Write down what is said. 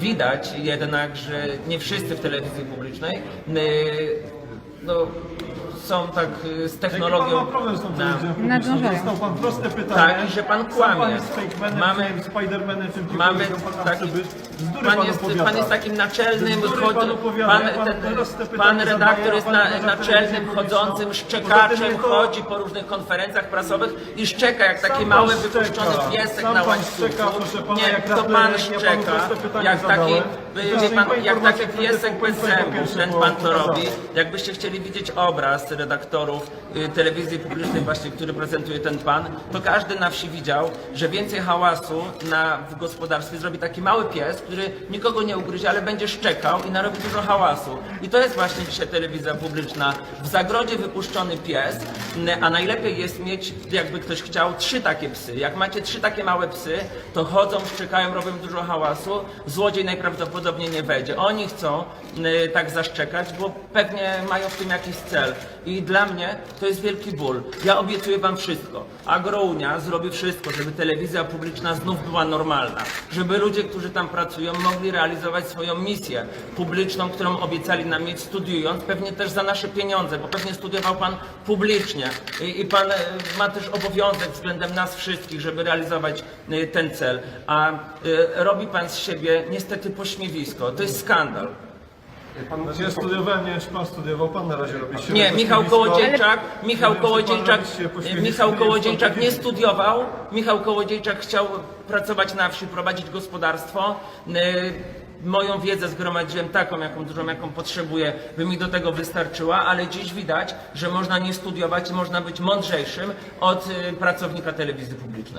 widać jednak, że nie wszyscy w telewizji publicznej y, no, są tak y, z Jaki pan technologią. ma problem z tą na- telewizją publiczną? Nadążają. Dostał pan proste pytanie. Tak, i że pan Sam kłamie. pan jest fake manem, Mamy- mamy, spidermanem, czym Mamy pan taki, chce być. Bzdury pan pan jest, opowiada. pan jest takim naczelnym, Bzdury chodzi- pan opowiada. pan, Ja panu ten, pan zadaję, redaktor a jest pan na, uważa naczelnym, chodzącym szczekaczem, Poza tym to- chodzi po różnych konferencjach prasowych i szczeka jak taki Sam mały pan wypuszczony piesek Sam na pan łańcuchu. szczeka, proszę pana, Nie, jak to pan panu szczeka, proste pytanie jak taki, zadałem. wie Zacznij pan, pan jak taki piesek bez zębów, ten pan to robi. Jakbyście chcieli widzieć obraz redaktorów y, telewizji publicznej właśnie, który prezentuje ten pan, to każdy na wsi widział, że więcej hałasu na, w gospodarstwie zrobi taki mały pies, który nikogo nie ugryzie, ale będzie szczekał i narobi dużo hałasu. I to jest właśnie dzisiaj telewizja publiczna. W zagrodzie wypuszczony pies, a najlepiej jest mieć, jakby ktoś chciał, trzy takie psy. Jak macie trzy takie małe psy, to chodzą, szczekają, robią dużo hałasu, złodziej najprawdopodobniej nie wejdzie. Oni chcą tak zaszczekać, bo pewnie mają tym jakiś cel. I dla mnie to jest wielki ból. Ja obiecuję wam wszystko. Agrounia zrobi wszystko, żeby telewizja publiczna znów była normalna. Żeby ludzie, którzy tam pracują, mogli realizować swoją misję publiczną, którą obiecali nam mieć studiując, pewnie też za nasze pieniądze, bo pewnie studiował pan publicznie. I, i pan e, ma też obowiązek względem nas wszystkich, żeby realizować e, ten cel. A e, robi pan z siebie niestety pośmiewisko. To jest skandal. Znaczy, ja studiowałem, nie wiem, czy pan studiował, pan na razie robi się Nie, Michał Kołodziejczak, Michał pan Kołodziejczak, robi się pośmiewisko, Michał Kołodziejczak nie pan studiował, Michał Kołodziejczak chciał pracować na wsi, prowadzić gospodarstwo. Yy, Moją wiedzę zgromadziłem taką, jaką dużą, jaką potrzebuję, by mi do tego wystarczyła, ale dziś widać, że można nie studiować i można być mądrzejszym od yy, pracownika telewizji publicznej.